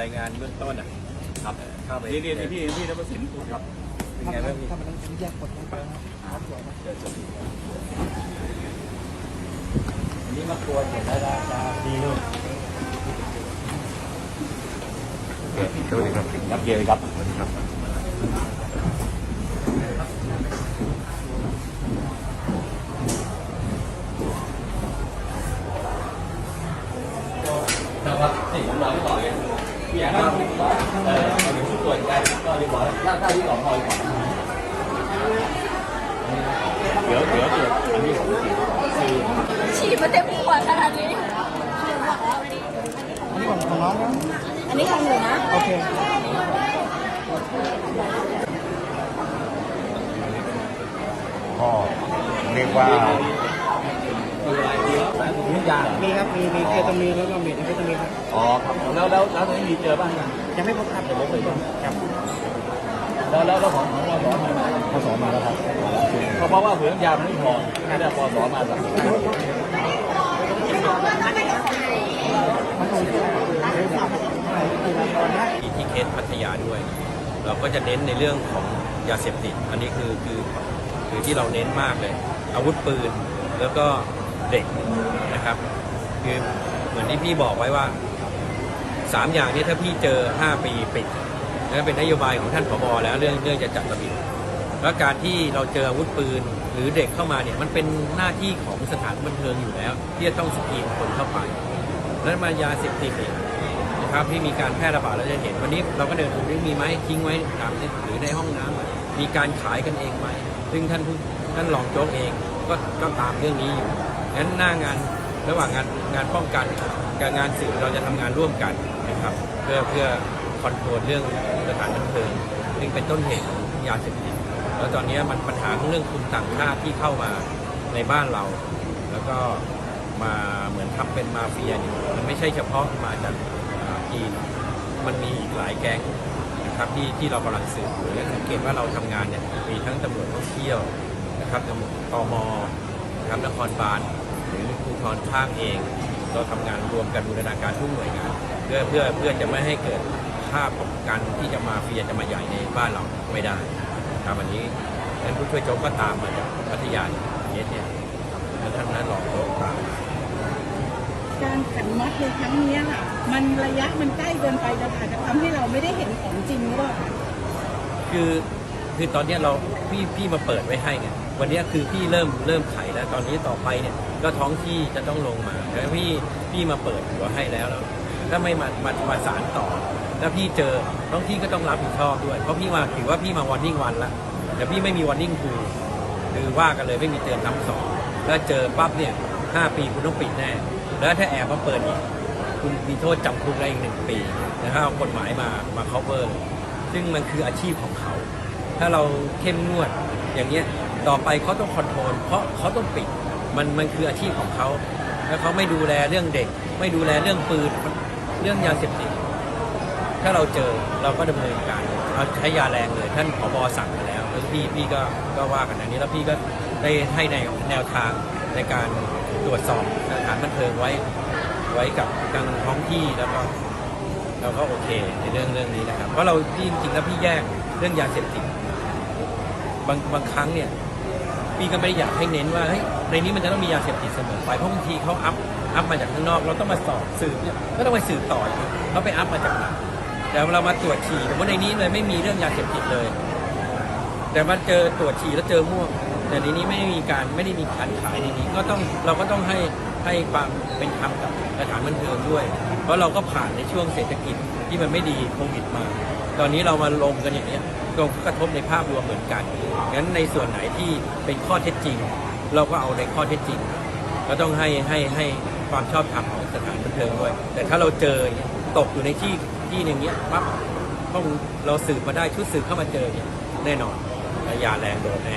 รายงานเบื้องต้นอะครับเข้าไปนี่นี่พี่พี่นพสินครับเป็นไงบ้างพี่ถ้ามันต้องแยกกฎลงไปนะครับสวยนะอันนี้มาตัวเห็นแล้วราคาดีลูกสวัสดีครับยับเยินครับครับนะครับนี่ผมรอที่ต่อเลยพี่ อยากว่าเออเอาเดี๋ยวผู้ตรวจได้ก็ดีกว่าถ้าถ้าที่ต่อพอดีกว่าเดี๋ยวเดี๋ยวตรวจอันนี้ของจริงฉีดมาเต็มขวดขนาดนี้อันนี้ของของน้องนะอันนี้ของหนูนะโอเคก็เรียกว่า คืออะไรดีแล้วแต่ผมยางมีครับ มี มีเคตามีนแล้วก็เมทแอมเฟตามีนครับอ๋อครับแล้วแล้วแล้วตอนนี้มีเจอบ้างยังยังไม่พบครับผมเคยเจอครับแล้วแล้วแล้วของของเราสอนมาพศมาแล้วครับเพราะว่าเผื่อน้ำยามันไม่พอไม่ได้พอสอนมาแบบมันคงที่อะไรสามตอนนี้มีที่เคสพัทยาด้วย เราก็จะเน้นในเรื่องของยาเสพติด อันนี้คือคือคือที่เราเน้นมากเลย อาวุธปืนแล้วก็ เด็กนะครับคือเหมือนที่พี่บอกไว้ว่าสามอย่างนี้ถ้าพี่เจอ 5 ปีปิดนั่นเป็นนโยบายของท่านผบแล้วเรื่องเรื่องจะจัดระเบียบแล้วการที่เราเจออาวุธปืนหรือเด็กเข้ามาเนี่ยมันเป็นหน้าที่ของสถานบันเทิงอยู่แล้ว ที่จะต้องสกรีนคนเข้าไป แล้วมายาเสพติดนะครับที่มีการแพร่ระบาดเราจะเห็นวันนี้เราก็เดินดูนี่มีไหมทิ้งไว้ตามนี่ยหรือในห้องน้ำมีการขายกันเองไหมซึ่งท่านผู้ท่านรองโจ๊กเองก็ก็ตามเรื่องนี้อยู่ งั้นหน้างานระหว่างงานงานป้องกันกับงานสื่อเราจะทำงานร่วมกันนะครับเพื่อเพื่อคอนโทรลเรื่องสถานบันเทิงซึ่งเป็นต้นเหตุของยาเสพติดแล้วตอนนี้มันปัญหาของเรื่องทุนต่างชาติที่เข้ามาในบ้านเรา แล้วก็มาเหมือนทำเป็นมาเฟียเนี่ยมันไม่ใช่เฉพาะมาจากจีนมันมีอีกหลายแก๊งนะครับที่ที่เรากำลังสืบอยู่และสังเกตว่าเราทำงานเนี่ยมีทั้งตำรวจท่องเที่ยวนะครับตำรวจตมนะครับนครบาล รือภูธรภาคเอง เราทำงานรวมกันบูรณาการทุกหน่วยงาน เพื่อเพื่อเพื่อจะไม่ให้เกิดภาพของการที่จะมาเฟียจะมาใหญ่ในบ้านเราไม่ได้ครับวันนี้ท่านผู้ช่วยโจ๊กก็ตามมาจากพัทยาเนี่ยเนี่ยแล้วท่านนั้นรองโจ๊กตามการขันน็อตในครั้งนี้ยค่ะมันระยะมันใกล้เกินไปจะอาจจะทำให้เราไม่ได้เห็นของจริงหรือเปล่าคือคือตอนนี้เราพี่พี่มาเปิดไว้ให้ไง วันนี้คือพี่เริ่มเริ่มไขแล้วตอนนี้ต่อไปเนี่ยก็ท้องที่จะต้องลงมาแล้วพี่พี่มาเปิดหัวให้แล้วแล้วถ้าไม่มามามาสารต่อ แล้วพี่เจอท้องที่ก็ต้องรับผิดชอบด้วย เพราะพี่มาถือว่าพี่มาวอร์นิ่งวันละแต่พี่ไม่มีวอร์นิ่งทูคือว่ากันเลยไม่มีเตือนซ้ำสองแล้วเจอปั๊บเนี่ยห้าปีคุณต้องปิดแน่ แล้วถ้าแอบมาเปิดอีกคุณมีโทษจำคุกได้อีกหนึ่งปีนะครับเอากฎหมายมามา cover ซึ่งมันคืออาชีพของเขา ถ้าเราเข้มงวดอย่างเงี้ย ต่อไปเขาต้องคอนโทรลเพราะเขาต้องปิดมันมันคืออาชีพของเขาแล้วเขาไม่ดูแลเรื่องเด็ก ไม่ดูแลเรื่องปืนเรื่องยาเสพติดถ้าเราเจอเราก็ดำเนินการเอาใช้ยาแรงเลย ท่านผบสั่งมาแล้วแล้วพี่พี่ก็ก็ว่ากันอันนี้แล้วพี่ก็ได้ให้ในแนวทางในการตรวจสอบสถานบันเทิงไว้ไว้กับทางท้องที่แล้วก็เราก็โอเคในเรื่องเรื่องนี้นะครับ เพราะเราพี่จริงๆแล้วพี่แยกเรื่องยาเสพติดบางบางครั้งเนี่ย พี่ก็ไม่ได้อยากให้เน้นว่าเฮ้ยในนี้มันจะต้องมียาเสพติดเสมอไปเพราะบางทีเขาอัพอัพมาจากข้างนอก เราต้องมาสอบสืบเนี่ยก็ต้องไปสืบต่อเขาไปอัพมาจากไหนแต่เรามาตรวจฉี่แต่ว่าในนี้เลยไม่มีเรื่องยาเสพติดเลย แต่มาเจอตรวจฉี่แล้วเจอม่วง แต่ในนี้ไม่ได้มีการไม่ได้มีการขายในนี้ ก็ต้องเราก็ต้องให้ให้ความเป็นธรรมกับสถานบันเทิงด้วย เพราะเราก็ผ่านในช่วงเศรษฐกิจที่มันไม่ดีโควิดมา ตอนนี้เรามาลงกันอย่างนี้ลงกระทบในภาพรวมเหมือนกัน งั้นในส่วนไหนที่เป็นข้อเท็จจริง เราก็เอาในข้อเท็จจริง ก็ต้องให้ให้ให้ความชอบธรรมของสถานบันเทิงด้วย แต่ถ้าเราเจอตกอยู่ในที่ที่อย่างเงี้ยปั๊บต้องเราสืบมาได้ชุดสืบเข้ามาเจอเนี่ยแน่นอนยาแรงโดนแน่